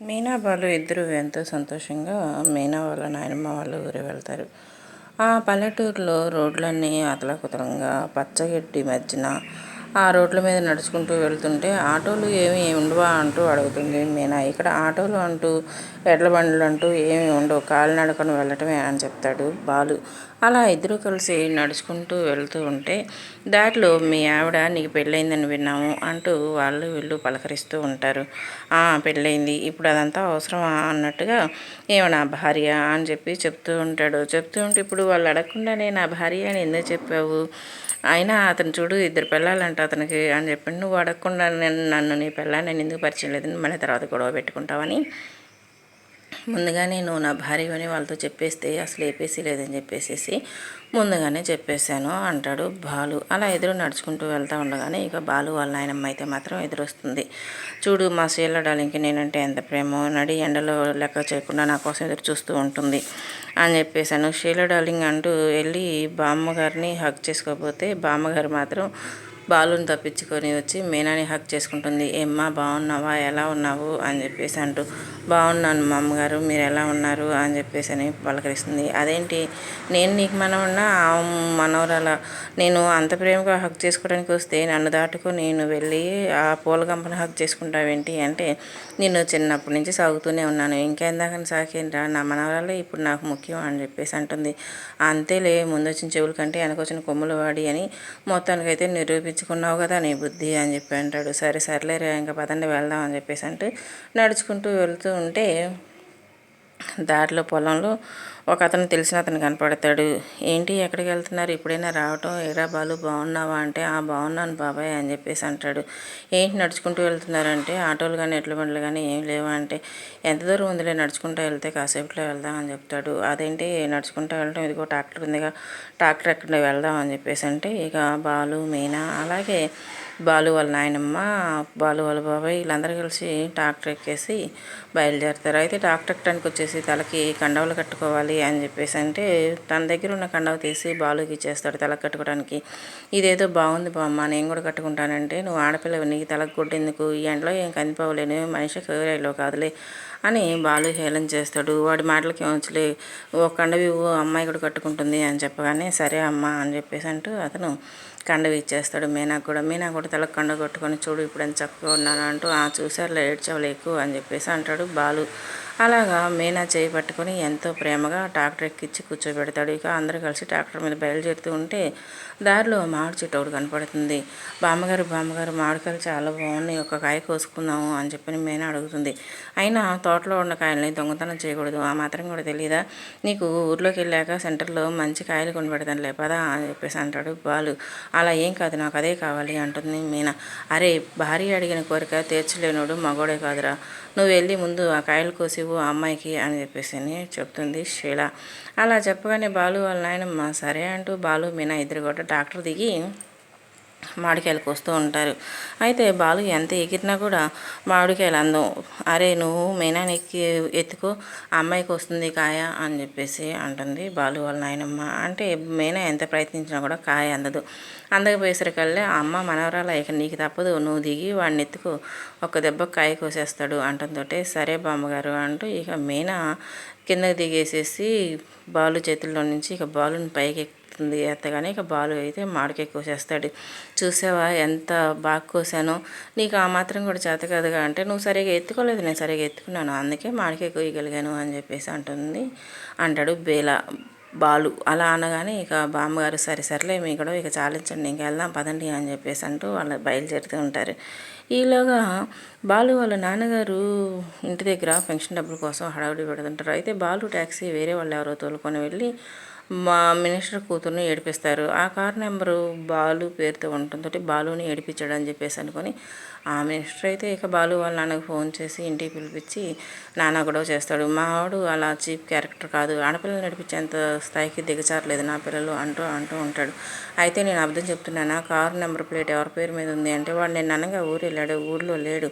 మీనా బాలు ఇద్దరు ఎంతో సంతోషంగా మీనా వాళ్ళ నాయనమ్మ వాళ్ళ ఊరు వెళ్తారు. ఆ పల్లెటూరులో రోడ్లన్నీ అతలకుతలంగా పచ్చగడ్డి మధ్యన ఆ రోడ్ల మీద నడుచుకుంటూ వెళ్తుంటే ఆటోలు ఏమి ఉండవా అంటూ అడుగుతుంది మీనా. ఇక్కడ ఆటోలు అంటూ ఎడ్ల బండ్లు అంటూ ఏమి ఉండవు. కాలినడకను వెళ్ళటమే అని చెప్తాడు బాలు. అలా ఇద్దరు కలిసి నడుచుకుంటూ వెళ్తూ ఉంటే దారిలో మీ ఆవిడ నీకు పెళ్ళయిందని విన్నాము అంటూ వాళ్ళు వీళ్ళు పలకరిస్తూ ఉంటారు. పెళ్ళయింది. ఇప్పుడు అదంతా అవసరమా అన్నట్టుగా ఏమో నా భార్య అని చెప్పి చెప్తూ ఉంటాడు. చెప్తూ ఉంటే ఇప్పుడు వాళ్ళు అడగకుండానే నా భార్య అని ఎందుకు చెప్పావు? అయినా అతను చూడు ఇద్దరు పిల్లలంట అతనికి అని చెప్పి నువ్వు అడగకుండా నేను నన్ను నీ పిల్ల నేను ఎందుకు పరిచయం లేదని మళ్ళీ తర్వాత గొడవ పెట్టుకుంటావని ముందుగానే నువ్వు నా భార్య అని వాళ్ళతో చెప్పేస్తే అసలు ఏపీసీ లేదని చెప్పేసి ముందుగానే చెప్పేశాను. అంటాడు బాలు. అలా ఎదురు నడుచుకుంటూ వెళ్తూ ఉండగానే ఇక బాలు వాళ్ళ నాయనమ్మ అయితే మాత్రం ఎదురొస్తుంది. చూడు మా శీల డాలింగ్కి నేనంటే ఎంత ప్రేమో నడి ఎండలో లెక్క చేయకుండా నా కోసం ఎదురు చూస్తూ ఉంటుంది అని చెప్పేశాను. శీల డాలింగ్ అంటూ వెళ్ళి బామ్మగారిని హక్ చేసుకోకపోతే బామ్మగారు మాత్రం బాలుని తప్పించుకొని వచ్చి మీనాని హక్ చేసుకుంటుంది. ఏమ్మా బాగున్నావా? ఎలా ఉన్నావు? అని చెప్పేసి అంటూ బాగున్నాను మా అమ్మగారు మీరు ఎలా ఉన్నారు? అని చెప్పేసి అని పలకరిస్తుంది. అదేంటి? నేను నీకు మనవన్నా మనవరాల? నేను అంత ప్రేమగా హక్ చేసుకోవడానికి వస్తే నన్ను దాటుకు నేను వెళ్ళి ఆ పూల గంపను హక్ చేసుకుంటావేంటి? అంటే నేను చిన్నప్పటి నుంచి సాగుతూనే ఉన్నాను. ఇంకేందాకని సాకేంట్రా నా మనవరాలే ఇప్పుడు నాకు ముఖ్యం అని చెప్పేసి అంటుంది. అంతేలే ముందు వచ్చిన చెవుల కంటే వెనకొచ్చిన కొమ్ములు వాడి అని మొత్తానికైతే నిరూపించి తెచ్చుకున్నావు కదా నీ బుద్ధి అని చెప్పి అంటాడు. సరే సర్లేరే ఇంకా పదండి వెళ్దాం అని చెప్పేసి అంటే నడుచుకుంటూ వెళ్తూ ఉంటే దారిలో పొలంలో ఒక అతను తెలిసిన అతను కనపడతాడు. ఏంటి ఎక్కడికి వెళ్తున్నారు? ఇప్పుడైనా రావటం? ఏరా బాలు బాగున్నావా అంటే ఆ బాగున్నాను బాబాయ్ అని చెప్పేసి అంటాడు. ఏంటి నడుచుకుంటూ వెళ్తున్నారంటే ఆటోలు కానీ ఎట్ల బండ్లు కానీ ఏం లేవా అంటే ఎంత దూరం ఉందిలే నడుచుకుంటూ వెళ్తే కాసేపులో వెళ్దాం అని చెప్తాడు. అదేంటి నడుచుకుంటూ వెళ్ళటం? ఇదిగో ట్రాక్టర్ ఉందిగా ట్రాక్టర్ ఎక్కడ వెళ్దాం అని చెప్పేసి అంటే ఇక బాలు మీనా అలాగే బాలు వాళ్ళ నాయనమ్మ బాలు వాళ్ళ బాబాయ్ వీళ్ళందరూ కలిసి ట్రాక్టర్ ఎక్కేసి బయలుదేరుతారు. అయితే ట్రాక్టర్ ఎక్కడానికి వచ్చేసి తలకి కండవలు కట్టుకోవాలి అని చెప్పేసి అంటే తన దగ్గర ఉన్న కండవ తీసి బాలుకి ఇచ్చేస్తాడు తలకు కట్టుకోవడానికి. ఇదేదో బాగుంది బామ్మ నేను కూడా కట్టుకుంటానంటే నువ్వు ఆడపిల్ల నీకు తలకు కొట్టేందుకు ఈ ఎండలో ఏం కనిపోవలేను మనిషి కేరలో కాదులే అని బాలు హేళన చేస్తాడు. వాడి మాటలకి ఏమొచ్చలే ఓ కండవి అమ్మాయి కూడా కట్టుకుంటుంది అని చెప్పగానే సరే అమ్మ అని చెప్పేసి అంటూ అతను కండవి ఇచ్చేస్తాడు మీనా కూడా మీనా కూడా తలకు కండ కొట్టుకొని చూడు ఇప్పుడు ఎంత చక్కగా ఉన్నాను అంటూ ఆ చూసారులే ఏడ్చవలే ఎక్కువ అని చెప్పేసి అంటాడు బాలు. అలాగా మీనా చేయి పట్టుకొని ఎంతో ప్రేమగా ట్రాక్టర్ ఎక్కించి కూర్చోబెడతాడు. ఇక అందరూ కలిసి ట్రాక్టర్ మీద బయలుదేరుతూ ఉంటే దారిలో మామిడి చెట్టు ఒకటి కనపడుతుంది. బామ్మగారు బామ్మగారు మామిడికాయలు చాలా బాగున్నాయి. ఒక కాయ కోసుకుందాము అని చెప్పి మీనా అడుగుతుంది. అయినా తోటలో ఉన్న కాయల్ని దొంగతనం చేయకూడదు. ఆ మాత్రం కూడా తెలియదా నీకు ఊర్లోకి వెళ్ళాక సెంటర్లో మంచి కాయలు కొనిపెడతాను లేపదా అని చెప్పేసి అంటాడు బాలు. అలా ఏం కాదు నాకు అదే కావాలి అంటుంది మీనా. అరే భార్య అడిగిన కోరిక తీర్చలేనోడు మగోడే కాదురా. నువ్వు వెళ్ళి ముందు ఆ కాయలు కోసివు ఆ అమ్మాయికి అని చెప్పేసి అని చెప్తుంది శీల. అలా చెప్పగానే బాలు వాళ్ళ నాయనమ్మ సరే అంటూ బాలు మీనా ఇద్దరు కూడా డాక్టర్ దిగి మామిడికాయలు కోస్తూ ఉంటారు. అయితే బాలు ఎంత ఎగిరినా కూడా మామిడికాయలు అందం అరే నువ్వు మీనాని ఎక్కి ఎత్తుకో అమ్మాయికి వస్తుంది కాయ అని చెప్పేసి అంటుంది బాలు వాళ్ళ నాయనమ్మ. అంటే మేనా ఎంత ప్రయత్నించినా కూడా కాయ అందదు. అందకపోయేసరికల్లే అమ్మ మనవరాల ఇక నీకు తప్పదు నువ్వు దిగి వాడిని ఎత్తుకో ఒక దెబ్బ కాయ కోసేస్తాడు అంటుందోటే. సరే బామ్మగారు అంటూ ఇక మీనా కిందకి దిగేసేసి బాలు చేతుల్లో నుంచి ఇక బాలుని పైకి వస్తుంది ఎత్తగానే ఇక బాలు అయితే మామిడికాయ కోసేస్తాడు. చూసావా ఎంత బాగా కోసానో? నీకు ఆ మాత్రం కూడా చేత కదగా అంటే నువ్వు సరిగా ఎత్తుకోలేదు నేను సరిగా ఎత్తుకున్నాను. అందుకే మామిడికాయ కోయగలిగాను అని చెప్పేసి అంటుంది. అంటాడు బేల బాలు. అలా అనగానే ఇక బామ్మగారు సరే సర్లే మీ కూడా ఇక చాలించండి ఇంక వెళ్దాం పదండి అని చెప్పేసి అంటూ వాళ్ళు బయలుదేరుతూ ఉంటారు. ఈలోగా బాలు వాళ్ళ నాన్నగారు ఇంటి దగ్గర పెన్షన్ డబ్బుల కోసం హడావుడి పెడుతుంటారు. అయితే బాలు ట్యాక్సీ వేరే వాళ్ళు ఎవరో తోలుకొని వెళ్ళి మా మినిస్టర్ కూతుర్ని ఏడిపిస్తారు. ఆ కార్ నెంబరు బాలు పేరుతో ఉంటుంది. బాలుని ఏడిపించాడు అని చెప్పేసి అనుకొని ఆ మినిస్టర్ అయితే ఇక బాలు వాళ్ళ నాన్నకు ఫోన్ చేసి ఇంటికి పిలిపించి నాన్న గొడవ చేస్తాడు. మా వాడు అలా చీప్ క్యారెక్టర్ కాదు. ఆడపిల్లలు నడిపించేంత స్థాయికి దిగచారలేదు నా పిల్లలు అంటూ అంటూ ఉంటాడు. అయితే నేను అబద్ధం చెప్తున్నాను? కారు నెంబర్ ప్లేట్ ఎవరి పేరు మీద ఉంది? అంటే వాడు నేను అనగా ఊరు వెళ్ళాడు. ఊర్లో లేడు.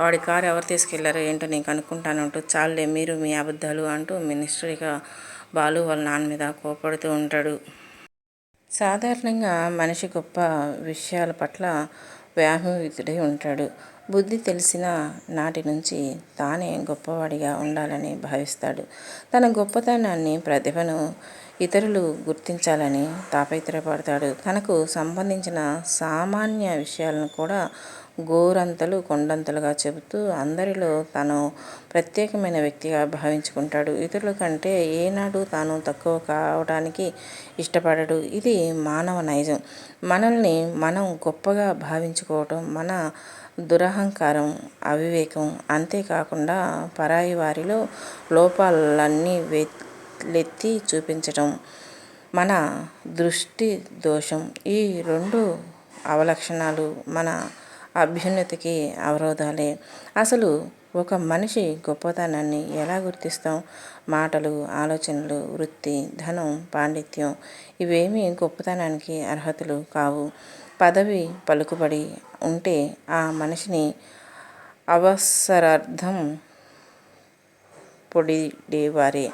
వాడి కారు ఎవరు తీసుకెళ్ళారో ఏంటో నేను కనుక్కుంటాను అంటూ చాలే మీరు మీ అబద్ధాలు అంటూ మినిస్టర్ ఇక బాలు వాళ్ళ నాన్న మీద కోపడుతూ ఉంటాడు. సాధారణంగా మనిషి గొప్ప విషయాల పట్ల వ్యామోహితుడై ఉంటాడు. బుద్ధి తెలిసిన నాటి నుంచి తానే గొప్పవాడిగా ఉండాలని భావిస్తాడు. తన గొప్పతనాన్ని ప్రతిభను ఇతరులు గుర్తించాలని తాపత్రయపడతాడు. తనకు సంబంధించిన సామాన్య విషయాలను కూడా గోరంతలు కొండంతలుగా చెబుతూ అందరిలో తను ప్రత్యేకమైన వ్యక్తిగా భావించుకుంటాడు. ఇతరుల కంటే ఏనాడు తాను తక్కువ కావడానికి ఇష్టపడడు. ఇది మానవ నైజం. మనల్ని మనం గొప్పగా భావించుకోవటం మన దురహంకారం అవివేకం అంతేకాకుండా పరాయి వారిలో లోపాలన్నీ లెత్తి చూపించటం మన దృష్టి దోషం. ఈ రెండు అవలక్షణాలు మన అభ్యున్నతికి అవరోధాలే. అసలు ఒక మనిషి గొప్పతనాన్ని ఎలా గుర్తిస్తాం? మాటలు ఆలోచనలు వృత్తి ధనం పాండిత్యం ఇవేమీ గొప్పతనానికి అర్హతలు కావు. పదవి పలుకుబడి ఉంటే ఆ మనిషిని అవసరార్థం పొడిడేవారే.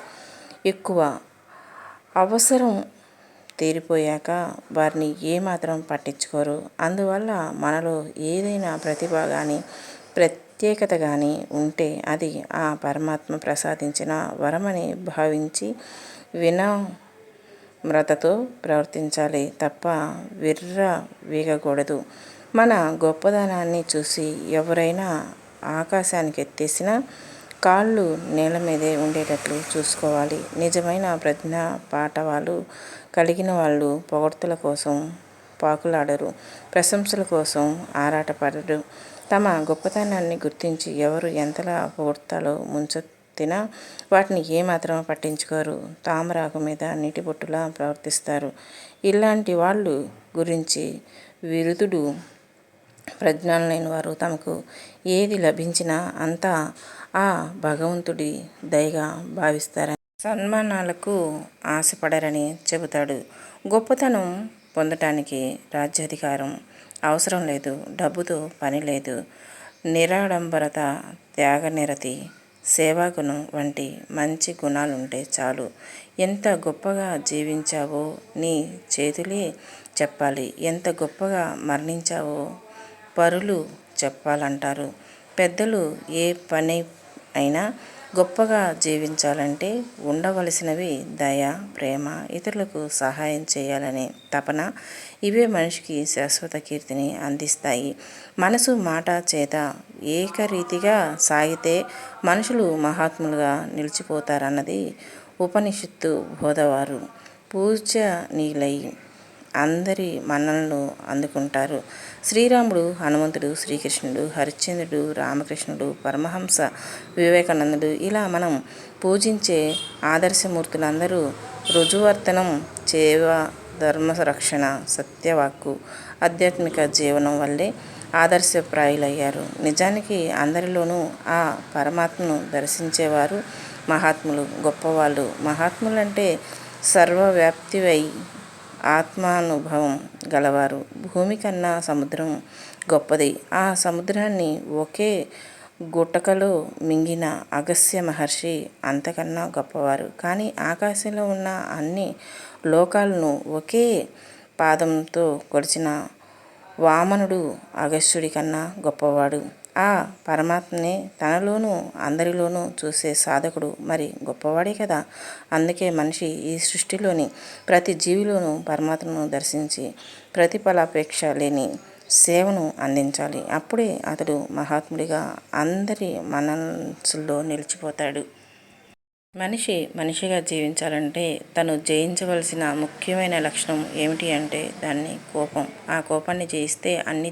ఎక్కువ అవసరం తీరిపోయాక వారిని ఏమాత్రం పట్టించుకోరు. అందువల్ల మనలో ఏదైనా ప్రతిభ కానీ ప్రత్యేకత కానీ ఉంటే అది ఆ పరమాత్మ ప్రసాదించిన వరమని భావించి వినమ్రతతో ప్రవర్తించాలి తప్ప విర్ర వీగకూడదు. మన గొప్పదనాన్ని చూసి ఎవరైనా ఆకాశానికి ఎత్తేసినా కాళ్ళు నేల మీదే ఉండేటట్లు చూసుకోవాలి. నిజమైన ప్రజ్ఞ వాళ్ళు కలిగిన వాళ్ళు పొగడ్తల కోసం పాకులాడరు ప్రశంసల కోసం ఆరాటపడరు. తమ గొప్పతనాన్ని గుర్తించి ఎవరు ఎంతలా పొగడ్తాలో ముంచెత్తినా వాటిని ఏమాత్రం పట్టించుకోరు. తామరాకు మీద నీటి బొట్టులా ప్రవర్తిస్తారు. ఇలాంటి వాళ్ళు గురించి విరుదుడు ప్రజ్ఞానులైన వారు తమకు ఏది లభించినా అంతా ఆ భగవంతుడి దయగా భావిస్తారని సన్మానాలకు ఆశపడరని చెబుతాడు. గొప్పతనం పొందటానికి రాజ్యాధికారం అవసరం లేదు డబ్బుతో పని లేదు. నిరాడంబరత త్యాగనిరతి సేవాగుణం వంటి మంచి గుణాలుంటే చాలు. ఎంత గొప్పగా జీవించావో నీ చేతులే చెప్పాలి. ఎంత గొప్పగా మరణించావో పరులు చెప్పాలంటారు. పెద్దలు ఏ పని అయినా గొప్పగా జీవించాలంటే ఉండవలసినవి దయ ప్రేమ ఇతరులకు సహాయం చేయాలనే తపన ఇవే మనిషికి శాశ్వత కీర్తిని అందిస్తాయి. మనసు మాట చేత ఏకరీతిగా సాగితే మనుషులు మహాత్ములుగా నిలిచిపోతారన్నది ఉపనిషత్తు బోధవారు పూజనీయులై అందరి మన్నలను అందుకుంటారు. శ్రీరాముడు హనుమంతుడు శ్రీకృష్ణుడు హరిశ్చంద్రుడు రామకృష్ణుడు పరమహంస వివేకానందుడు ఇలా మనం పూజించే ఆదర్శమూర్తులందరూ రుజువర్తనం చేవ ధర్మరక్షణ సత్యవాక్కు ఆధ్యాత్మిక జీవనం వల్లే ఆదర్శప్రాయులయ్యారు. నిజానికి అందరిలోనూ ఆ పరమాత్మను దర్శించేవారు మహాత్ములు గొప్పవాళ్ళు. మహాత్ములంటే సర్వవ్యాప్తివై ఆత్మానుభవం గలవారు. భూమి కన్నా సముద్రం గొప్పది. ఆ సముద్రాన్ని ఒకే గుట్టకలో మింగిన అగస్య మహర్షి అంతకన్నా గొప్పవారు. కానీ ఆకాశంలో ఉన్న అన్ని లోకాలను ఒకే పాదంతో కొలిచిన వామనుడు అగస్యుడి కన్నా గొప్పవాడు. ఆ పరమాత్మని తనలోనూ అందరిలోనూ చూసే సాధకుడు మరి గొప్పవాడే కదా. అందుకే మనిషి ఈ సృష్టిలోని ప్రతి జీవిలోనూ పరమాత్మను దర్శించి ప్రతిఫలాపేక్ష లేని సేవను అందించాలి. అప్పుడే అతడు మహాత్ముడిగా అందరి మనసుల్లో నిలిచిపోతాడు. మనిషి మనిషిగా జీవించాలంటే తను జయించవలసిన ముఖ్యమైన లక్షణం ఏమిటి అంటే దాన్ని కోపం. ఆ కోపాన్ని జయిస్తే అన్ని